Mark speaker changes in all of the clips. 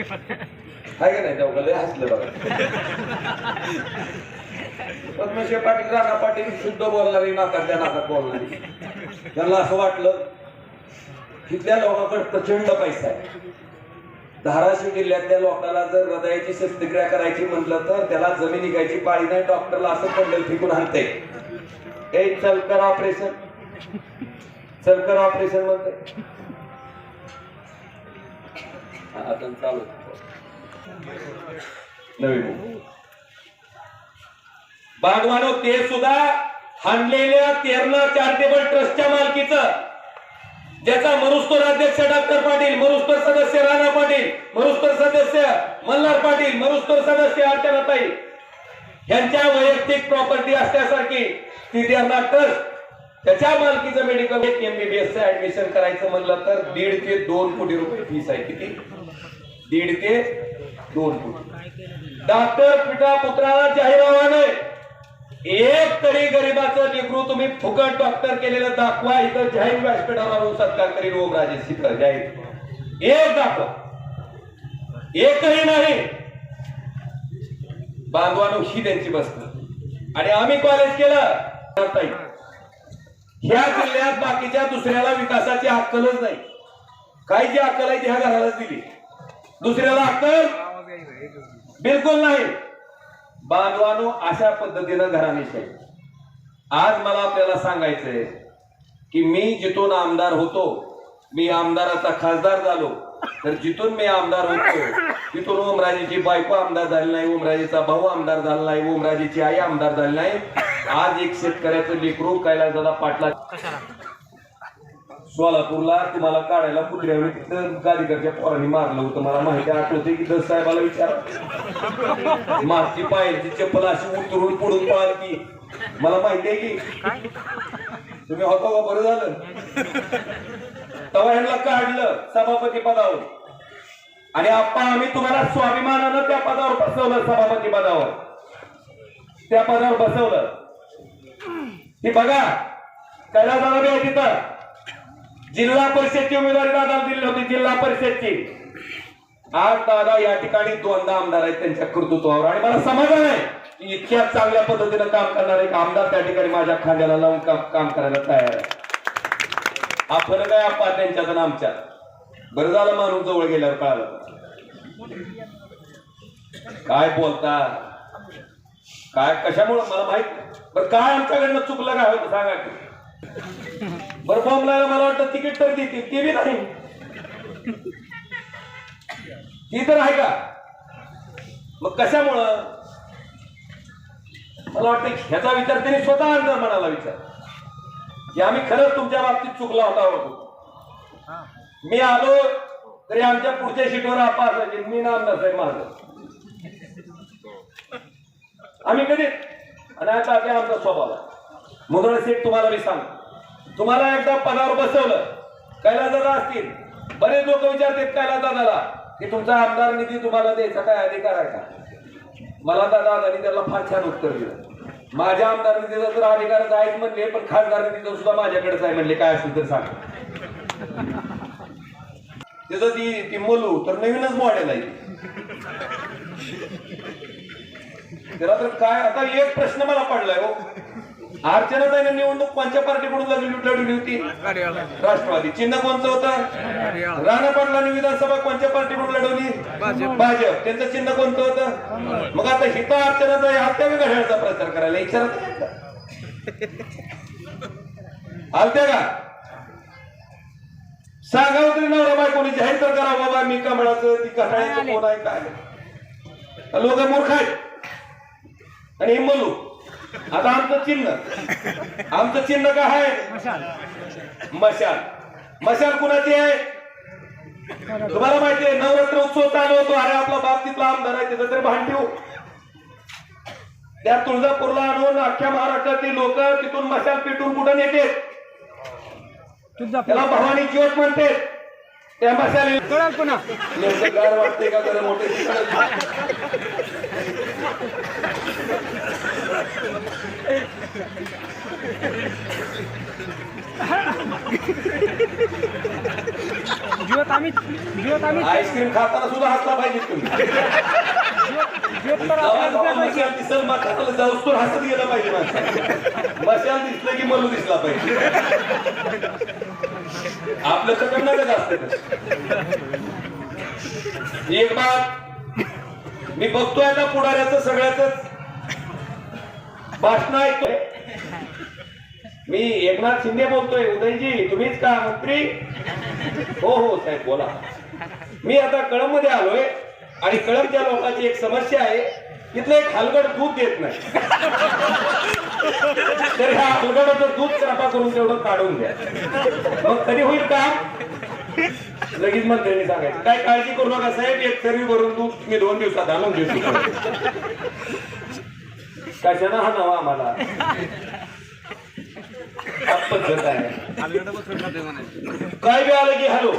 Speaker 1: आहे का नाही? तेव्हा लय हसलं बघा. पद्मशे पाटील राणा पाटील शुद्ध बोलणारी नाकातल्या नाकात बोलणारी. त्यांना असं वाटलं तिथल्या लोकांकडे प्रचंड पैसा आहे. धाराशिव जिल्ह्यातल्या लोकांना जर हृदयाची शस्त्रक्रिया करायची म्हटलं तर त्याला जमीन निघायची पाळी नाही डॉक्टरला असं पंडल फिकून आणते ए चलकर ऑपरेशन. चलकर ऑपरेशन म्हणते हा, चालू नवीन. बागवानो ते सुद्धा हाणलेल्या तेरणा चॅरिटेबल ट्रस्टच्या मालकीचं. ज्याचा मरुस्तर अध्यक्ष डॉक्टर पाटील मरुस्तर सदस्य राणा पाटील मरुस्तर सदस्य मल्हार पाटील मरुस्तर सदस्य अर्चनाताई यांच्या वैयक्तिक प्रॉपर्टी असल्यासारखी ती त्यांना ट्रस्ट त्याच्या मालकीचं मेडिकल एमबीबीएस ऍडमिशन करायचं म्हणलं तर दीड ते दोन कोटी रुपये फीस आहे किती? दीड ते दोन कोटी. डॉक्टर पिता पुत्राला जाहीर आव्हान एक तरी गरीबाचं लेकरू तुम्ही फुकट डॉक्टर केलेलं दाखवा. इथं जाहीर व्यासपीठावर आणून सत्कार करील ओमराजे शिखर जाहीर. एक दाखवा. एकही नाही. बांधवानो ही त्यांची बसत आणि आम्ही कॉलेज केलं. ताई. ह्या जिल्ह्यात बाकीच्या दुसऱ्याला विकासाची अक्कलच नाही. काही जी अक्कल आहे ती ह्या घरालाच दिली. दुसऱ्याला अक्कल बिलकुल नाही. बांधवानो अशा पद्धतीनं घराण्याशी आज मला आपल्याला सांगायचंय की मी जिथून आमदार होतो मी आमदाराचा खासदार झालो. तर जिथून मी आमदार होतो तिथून ओमराजेची बायको आमदार झाली नाही ओमराजेचा भाऊ आमदार झाला नाही ओमराजेची आई आमदार झाली नाही. आज एक शेतकऱ्याचं लेकरू कैलासदादा पाटला सोलापूरला तुम्हाला काढायला कुत्र्यावर तिथं गादीकरच्या पोरांनी मारलं होतं. मला माहिती आठवते की दस साहेबाला विचार. मागची पायाची चप्पल अशी उतरून पुढून पळाल की मला माहिती आहे की तुम्ही होता का हो, बरं झालं? तेव्हा ह्यांना काढलं सभापती पदावर आणि आप्पा आम्ही तुम्हाला स्वाभिमानानं त्या पदावर बसवलं सभापती पदावर त्या पदावर बसवलं. ती बघा कैलासाला बी आहे तिथं. जिल्हा परिषदची उमेदवारी दादा दिली होती जिल्हा परिषदची. आज दादा या ठिकाणी दोनदा आमदार आहेत त्यांच्या कर्तृत्वावर. आणि मला समाधान आहे की इतक्या चांगल्या पद्धतीनं काम करणार एक आमदार त्या ठिकाणी माझ्या खांद्याला लावून काम काम करायला तयार आहे. हा फरक आहे आपा त्यांच्यात आणि आमच्यात. बरं झालं माणूस जवळ गेल्यावर कळालं. काय बोलता? काय कशामुळं? मला माहीत बरं काय आमच्याकडनं चुकलं काय होतं सांगा की. बर फॉर्म मला वाटतं तिकीट तर देतील. ते बी नाही. ती तर आहे का? मग कशामुळं? मला वाटतं ह्याचा विचार त्यांनी स्वतः आमदार म्हणाला विचार. की आम्ही खरंच तुमच्या बाबतीत चुकला होता होतो मी आलो तरी आमच्या पुढच्या सीटवर आपा असायचे. मी ना आमदार साहेब माझं. आम्ही कधी? आणि आता ते आमचा स्वभाव आहे मुदळ सेठ तुम्हाला मी सांग. तुम्हाला एकदा पदावर बसवलं कैलास दादा असतील. बरेच लोक विचारतात कैलास दादाला की तुमचा आमदार निधी तुम्हाला द्यायचा काय अधिकार आहे का? मला दादा दादानी त्याला फार छान उत्तर दिलं. माझ्या आमदार निधीचा तर अधिकारच आहेच म्हणले पण खासदार निधीचा सुद्धा माझ्याकडेच आहे म्हणले काय असेल तर सांग. त्याचं ती ती तर नवीनच मॉडेल आहे. त्याला तर काय आता एक प्रश्न मला पडलाय हो. अर्चनाताईने निवडणूक कोणत्या पार्टीकडून लढवली होती. राष्ट्रवादी. चिन्ह कोणतं होतं? राणा पाटलांनी विधानसभा कोणत्या पार्टीकडून लढवली? भाजप. त्यांचं चिन्ह कोणतं होतं? मग आता हिता अर्चनाताई आलत्या का घड्याळाचा प्रचार करायला? विचारत आलत्या का? सांगावं तरी नवरा बायकोनी जाहीर तर करा बाबा मी कमळाचं ती कटाळ्याचं कोण आहे काय लोक मूर्ख आहेत. आणि हे आता आमचं चिन्ह. आमचं चिन्ह काय आहे? मशाल. मशाल. कुणाची आहे? तुम्हाला माहिती आहे नवरात्र उत्सव चालू होतो. अरे आपला बाप तिथला आमदार आहे तिथं तरी भान ठेवू त्या तुळजापूरला आणून अख्ख्या महाराष्ट्रातील लोक तिथून मशाल पेटून कुठं नेते त्याला भवानी ज्योत म्हणते त्या मशाली वाटते का? मोठे
Speaker 2: ज्योत आम्ही ज्योत आम्ही
Speaker 1: आईस्क्रीम खाताना सुद्धा हसला पाहिजे तुम्ही. जाऊस तर हसत गेलं पाहिजे मशाल दिसलं की मलू दिसला पाहिजे. आपलं तर नगच असतं एक बात मी बघतोय आता पुढाऱ्याचं सगळ्याच भाषण ऐकतोय. मी एकनाथ शिंदे बोलतोय. उदयजी तुम्हीच का मंत्री? हो हो साहेब बोला. मी आता कळंबमध्ये आलोय आणि कळंबच्या लोकांची एक समस्या आहे. तिथलं एक हलगड दूध देत नाही. तर ह्या हलगडाचं दूध कृपा करून तेवढं काढून द्या. मग कधी होईल काम? लगेच मंत्र्यांनी सांगायचं. काय काळजी करू नका साहेब एक तरी भरून दूध मी दोन दिवसात आणून घेऊ कशानं हा नवा आम्हाला? पद्धत आहे. काय बी आलं की हॅलो.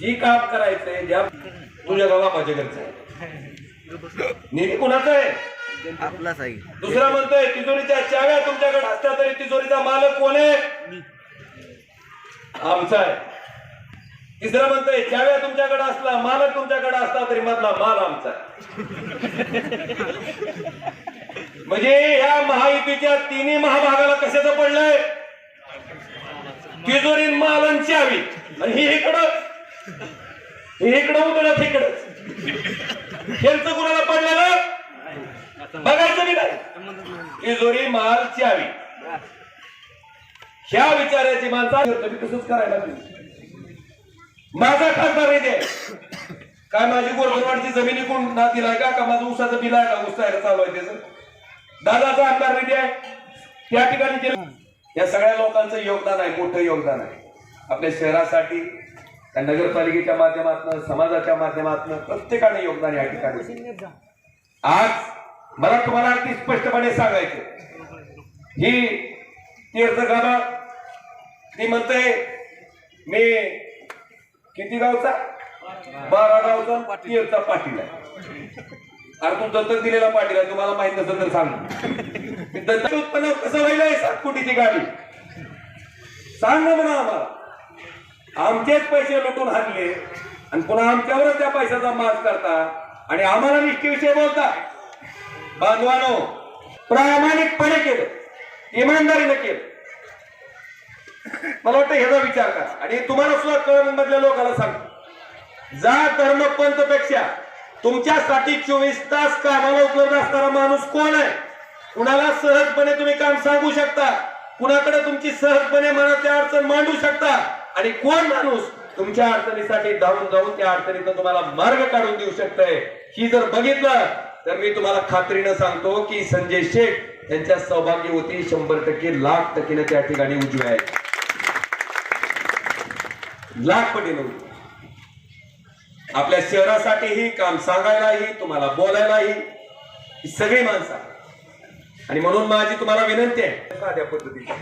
Speaker 1: जी काम करायचंय ज्या तुझ्या बाबाच्या घरचं आहे. निधी कुणाचा आहे?
Speaker 3: आपलाच आहे
Speaker 1: दुसरा म्हणतोय तिजोरीच्या चाव्या तुमच्याकडे असल्या तरी तिजोरीचा मालक कोण आहे? आमचा आहे. तिसरं म्हणतोय चाव्या तुमच्याकडे असला मालक तुमच्याकडे असला तरी मधला माल आमचा. म्हणजे या महायुतीच्या तिन्ही महाभागाला कशाचं पडलंय? तिजोरी माल आणि चावी आणि ही इकडं हे इकडं उतरत तिकडं यांचं कुणाला पडलेलं? बघायचं की नाही? तिजोरी माल चावी ह्या विचाराची माणसं तुम्ही तसंच करायला पाहिजे. माझा खासदार नाही दे काय माझी गोरगरवाडची जमिनी कोण ना दिलाय का? का माझं उसाचं बिल आहे का? ऊस आहे चालू आहे त्याचं? दादाचा आमदार निधी आहे. त्या ठिकाणी केलं या सगळ्या लोकांचं योगदान आहे मोठं योगदान आहे. आपल्या शहरासाठी त्या नगरपालिकेच्या माध्यमातून समाजाच्या माध्यमातून प्रत्येकाने योगदान या ठिकाणी. आज मला तुम्हाला अगदी स्पष्टपणे सांगायचं ही तीर्थ गाभा ती म्हणते मी किती गावचा? बारा गावचा तीरचा पाटील आहे. अरे तू दत्तक दिलेला पाटील आहे तुम्हाला माहीत नसेल तर सांग. ते दत्तक उत्पन्न कसं व्हायला आहे सात कोटीची गाडी? सांग ना म्हणा आम्हाला. आमचेच पैसे लुटून हाणले आणि पुन्हा आमच्यावरच त्या पैशाचा माज करता आणि आम्हाला निष्ठेविषयी बोलता. बांधवानो प्रामाणिकपणे केलं. इमानदारीने केलं. मला वाटतं ह्याचा विचार करा. आणि तुम्हाला सुद्धा कळम मधल्या लोकांना सांग जा धर्मपंथपेक्षा तुमच्यासाठी चोवीस तास कामाला उपलब्ध असणारा माणूस कोण आहे? कुणाला सहजपणे तुम्ही काम सांगू शकता? कुणाकडे तुमची सहजपणे मनातली अडचण मांडू शकता? आणि कोण माणूस तुमच्या अडचणीसाठी धावून जाऊन त्या अडचणीतून तुम्हाला मार्ग काढून देऊ शकतंय? ही जर बघितलं तर मी तुम्हाला खात्रीनं सांगतो की संजय शेठ यांच्या सहभागी होती शंभर टक्के लाख टक्केने त्या ठिकाणी उजव्या आहेत. लाख पटीनं उजवे आपल्या शहरासाठीही काम सांगायलाही तुम्हाला बोलायलाही ही सगळी माणसं. आणि म्हणून माझी तुम्हाला विनंती आहे. साध्या पद्धतीची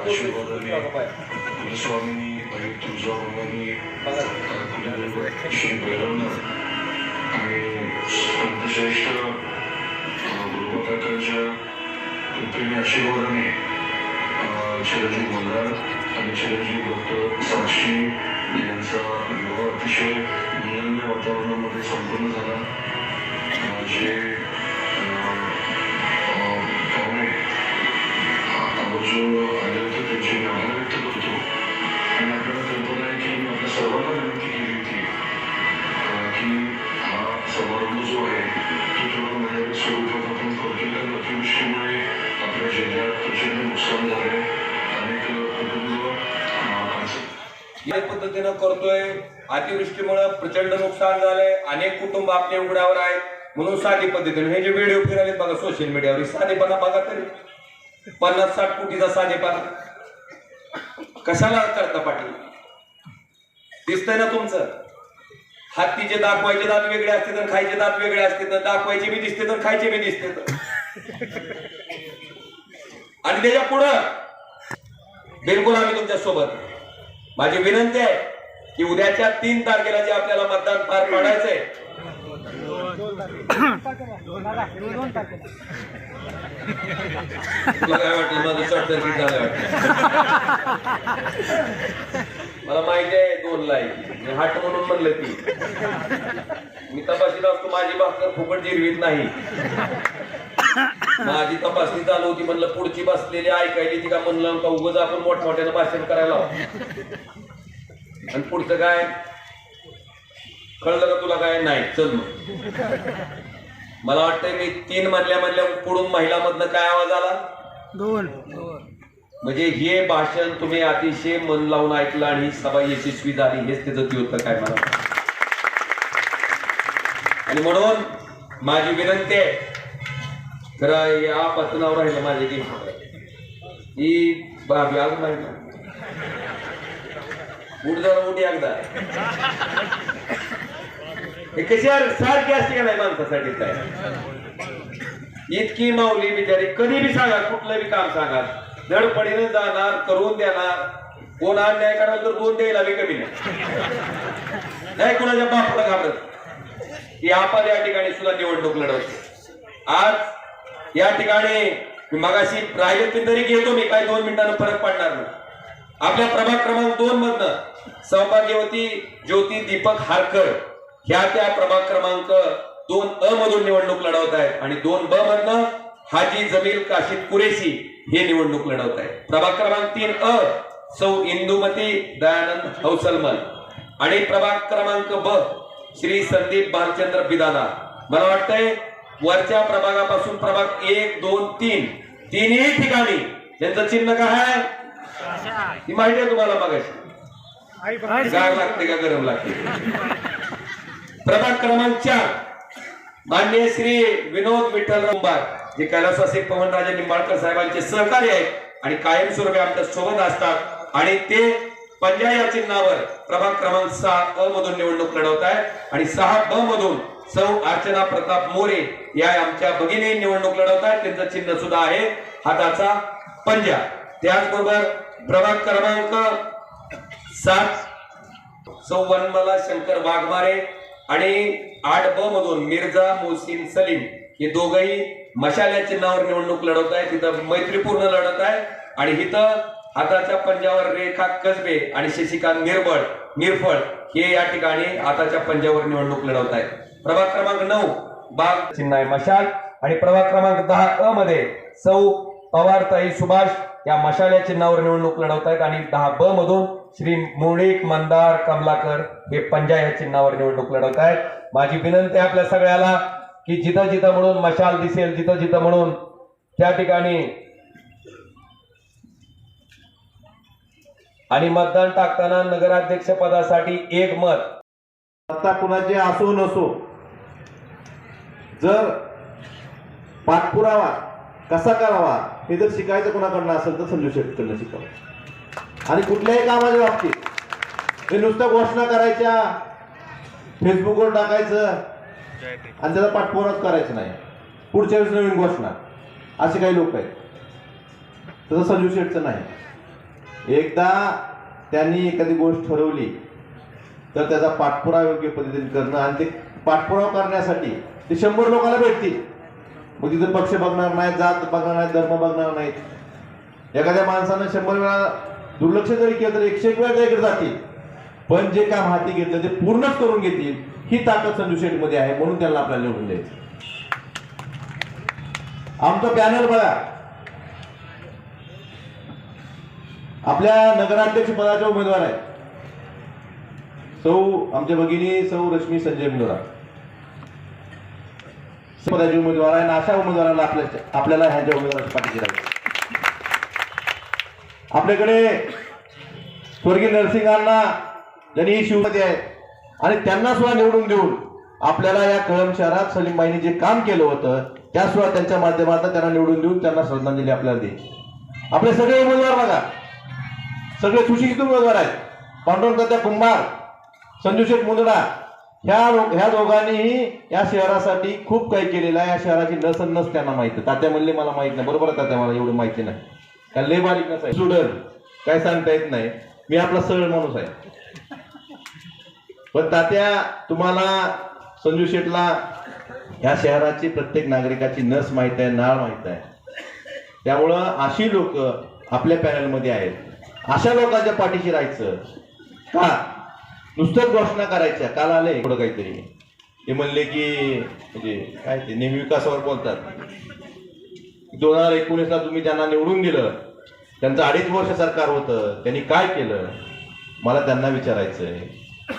Speaker 4: आशीर्वादाने स्वामींनी आणि तुळजाभवानी श्री भैरवनाथ आणि संतश्रेष्ठ गुरुकाकांच्या कृपेने आशीर्वादाने अं, चिरंजीव आणि चिरंजीव डॉक्टर साक्षी यांचा विवाह अतिशय नियम्य वातावरणामध्ये संपन्न झाला माझे पाहुणे आवर्जून आले होते त्यांची नावं होतोय अतिवृष्टीमुळे प्रचंड नुकसान झालंय. अनेक कुटुंब
Speaker 1: आपल्या उघड्यावर आहेत. म्हणून साधी पद्धतीने हे जे व्हिडिओ फिरायले बघा सोशल मीडियावर साधेपणा बघा तरी. पन्नास साठ कोटीचा साधेपणा. कशाला करता पाटील? दिसतंय ना तुमचं? हत्तीचे दाखवायचे दात वेगळे असते तर खायचे दात वेगळे असते तर दाखवायचे बी दिसते तर खायचे बी दिसते तर. आणि त्याच्या पुढं बिलकुल आम्ही तुमच्यासोबत माझी विनंती आहे की उद्याच्या तीन तारखेला जे आपल्याला मतदान पार पाडायचंय. तुला काय वाटलं? माझं शॉर्ट सर्किट झालं मला माहिती आहे दोन लाई मी हाट म्हणून म्हणलं ती. मी तपासीत असतो माझी भाकर फुकट जिरवीत नाही. माझी तपासणी चालू होती म्हणलं पुढची बसलेली ऐकायली ती का म्हणलं का उगाच आपण मोठमोठ्यानं भाषण करायला आणि पुढचं काय? कळलं का तुला काय? नाही. चल मग. मला वाटतंय मी तीन म्हणल्या म्हणल्या पुढून महिलामधनं काय आवाज आला?
Speaker 2: दोन.
Speaker 1: म्हणजे हे भाषण तुम्ही अतिशय मन लावून ऐकलं आणि ही सभा यशस्वी झाली हेच त्याचं ती होतं काय मला आणि म्हणून माझी विनंती आहे तर या पतनावर राहिलं माझे की ही बाबी अजून नाही उठ जरा उठ एकदा. हे कशी सारखी असते का नाही माणसासाठी काय? इतकी माऊली बिचारी कधी बी सांगा कुठलं बी काम सांगा. धडपडीने जाणार करून देणार. कोण अन्याय करायला तर दोन द्यायला बी कमी नाही. कोणाच्या बापाला घाबरत. की आपण या ठिकाणी सुद्धा निवडणूक लढवते. आज या ठिकाणी मगाशी राहिले तरी घेतो मी काही दोन मिनिटांना फरक पडणार नाही. आपल्या प्रभाग क्रमांक दोन मधनं सौभाग्यवती ज्योती दीपक हारकर ह्या त्या प्रभाग क्रमांक दोन अ मधून निवडणूक लढवत आहेत. आणि दोन ब मधनं हाजी जमील काशिद कुरेशी हे निवडणूक लढवत आहेत. प्रभाग क्रमांक तीन अ सौ इंदुमती दयानंद हौसलमल. आणि प्रभाग क्रमांक ब श्री संदीप भालचंद्र बिदाना. मला वाटतंय वरच्या प्रभागापासून प्रभाग एक दोन तीन तिन्ही ठिकाणी त्यांचं चिन्ह काय आहे? ही माहिती आहे तुम्हाला मगाशी. गार लागते का गरम लागते? प्रभाग क्रमांक चार. मान्य श्री विनोद विठ्ठल कुंभार जे कैलासवासी पवनराजे निंबाळकर साहेबांचे सहकारी आहेत आणि कायमस्वरूपी आमच्यासोबत असतात. आणि ते पंजा या चिन्हावर प्रभाग क्रमांक सहा अ मधून निवडणूक लढवत आहेत. आणि सहा ब मधून सौ अर्चना प्रताप मोरे या आमच्या भगिनी निवडणूक लढवत आहेत. त्यांचं चिन्ह सुद्धा आहे हाताचा पंजा. त्याचबरोबर प्रभाग क्रमांक सात. सौ वनमाला शंकर वाघमारे आणि आठ ब मधून मिर्झा मोहसिन सलीम हे दोघही मशाल्या चिन्हावर निवडणूक लढवत आहेत. तिथं मैत्रीपूर्ण लढत आहे. आणि इथं हाताच्या पंजावर रेखा कसबे आणि शशिकांत निर्बळ निरफळ हे या ठिकाणी हाताच्या पंजावर निवडणूक लढवत आहेत. प्रभाग क्रमांक नऊ बाग चिन्ह आहे मशाल. आणि प्रभाग क्रमांक दहा अ मध्ये सौ पवारताई सुभाष या मशाल्या चिन्हावर निवडणूक लढवत आहेत आणि दहा ब मधून श्री मुळीक मंदार कमलाकर हे पंजा या चिन्हावर निवडणूक लढवत आहेत माझी विनंती आहे आपल्या सगळ्याला की जिथं जिथं म्हणून मशाल दिसेल जिथं जिथं म्हणून त्या ठिकाणी आणि मतदान टाकताना नगराध्यक्ष पदासाठी एक मत.
Speaker 3: सत्ता कुणाचे असो नसो जर पाठपुरावा कसा करावा? हे जर शिकायचं कोणाकडनं असेल तर संजू शेटकडनं शिकावं. आणि कुठल्याही कामाच्या बाबतीत हे नुसतं घोषणा करायच्या फेसबुकवर टाकायचं आणि त्याचा पाठपुराच करायचं नाही. पुढच्या वेळेस नवीन घोषणा. असे काही लोक आहेत. तसं संजू शेटचं नाही. एकदा त्यांनी एखादी गोष्ट ठरवली तर त्याचा पाठपुरावा योग्य पद्धतीने करणं आणि ते पाठपुरावा करण्यासाठी ते शंभर लोकांना भेटतील. मग तिथे पक्ष बघणार नाही जात बघणार नाही धर्म बघणार नाहीत. एखाद्या माणसानं शंभर वेळा दुर्लक्ष जरी केलं तर एकशे एक वेळा त्याकडे जातील. पण जे काम हाती घेतलं ते पूर्णच करून घेतील ही ताकद संजू शेठमध्ये आहे म्हणून त्यांना आपल्याला निवडून द्यायचं. आमचं पॅनल बघा. आपल्या नगराध्यक्ष पदाचे उमेदवार आहेत. सौ आमच्या भगिनी सौ रश्मी संजय मुंदरा पदाचे उमेदवार आहे आणि अशा उमेदवाराला आपल्या आपल्याला ह्यांच्या उमेदवाराची पाठीशी राहायचं आपल्याकडे स्वर्गीय नरसिंहांना ज्यांनी ही आहेत आणि त्यांना सुद्धा निवडून देऊन आपल्याला या कळम शहरात सलीमबाईंनी जे काम केलं होतं त्या सुद्धा त्यांच्या माध्यमातून त्यांना निवडून देऊन त्यांना श्रद्धांजली आपल्याला देईल आपले सगळे उमेदवार बघा. सगळे सुशिक्षित उमेदवार आहेत. पांडुरंग त्या कुंभार संजू शेठ मुंदडा ह्या ह्या दोघांनीही या शहरासाठी खूप काही केलेलं आहे. या शहराची नस आणि नस त्यांना माहिती तात्या म्हणले मला माहीत नाही. बरोबर तात्या मला एवढं माहिती नाही. कारण लय बारीक नसाय सुडर काय सांगता येत नाही. मी आपला सरळ माणूस आहे. पण तात्या तुम्हाला संजू शेटला ह्या शहराची प्रत्येक नागरिकाची नस माहीत आहे नाळ माहीत आहे. त्यामुळं अशी लोक आपल्या पॅनलमध्ये आहेत. अशा लोकांच्या पाठीशी राहायचं. का? नुसतंच घोषणा करायच्या. काल आलंय थोडं काहीतरी. ते म्हणले की म्हणजे काय ते नेहमी विकासावर बोलतात. दोन हजार एकोणीसला तुम्ही त्यांना निवडून दिलं त्यांचं अडीच वर्ष सरकार होतं त्यांनी काय केलं? मला त्यांना विचारायचं आहे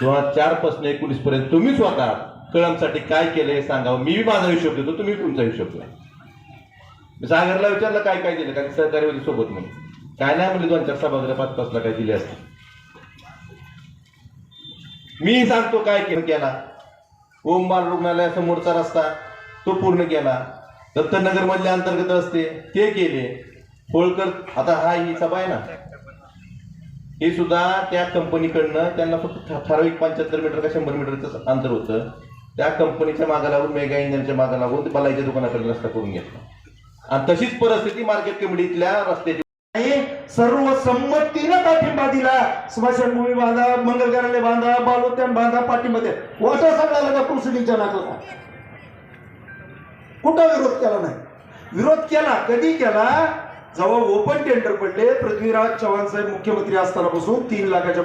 Speaker 3: दोन हजार चारपासून एकोणीस पर्यंत तुम्ही स्वतः कळमसाठी काय केलं हे सांगावं. मी माझा हिशोब देतो तुम्ही तुमचा हिशोब द्या. मी सागरला विचारलं काय काय दिलं? कारण सहकारी होते सोबत म्हणून. काय नाही म्हणजे दोन चार सभागृह पाच पाचला काय दिले असते मी सांगतो काय केलं केला ओमबार रुग्णालयासमोरचा रस्ता तो पूर्ण केला. दत्तनगर मधल्या अंतर्गत रस्ते ते केले. होळकर आता हा ही सभा आहे ना. हे सुद्धा त्या कंपनीकडनं त्यांना फक्त ठराविक पंच्याहत्तर मीटर का शंभर मीटरचं अंतर होतं. त्या कंपनीच्या मागा लागून मेगा इंजिनच्या मागा लागून ते बलाईच्या दुकानाकडे रस्ता करून घेतला. आणि तशीच परिस्थिती मार्केट कमिटीतल्या रस्त्याची
Speaker 5: सर्व संमतीनं पाठिंबा दिला. स्मशानभूमी बांधा मंगल कार्यालय बांधा बालोद्यान बांधा पाठिंबा द्या. वाटा सांगायला का प्रोसिडिंगच्या नाकाला कुठं विरोध केला नाही? विरोध केला कधी केला? जेव्हा ओपन टेंडर पडले. पृथ्वीराज चव्हाण साहेब मुख्यमंत्री असताना पासून तीन लाखाच्या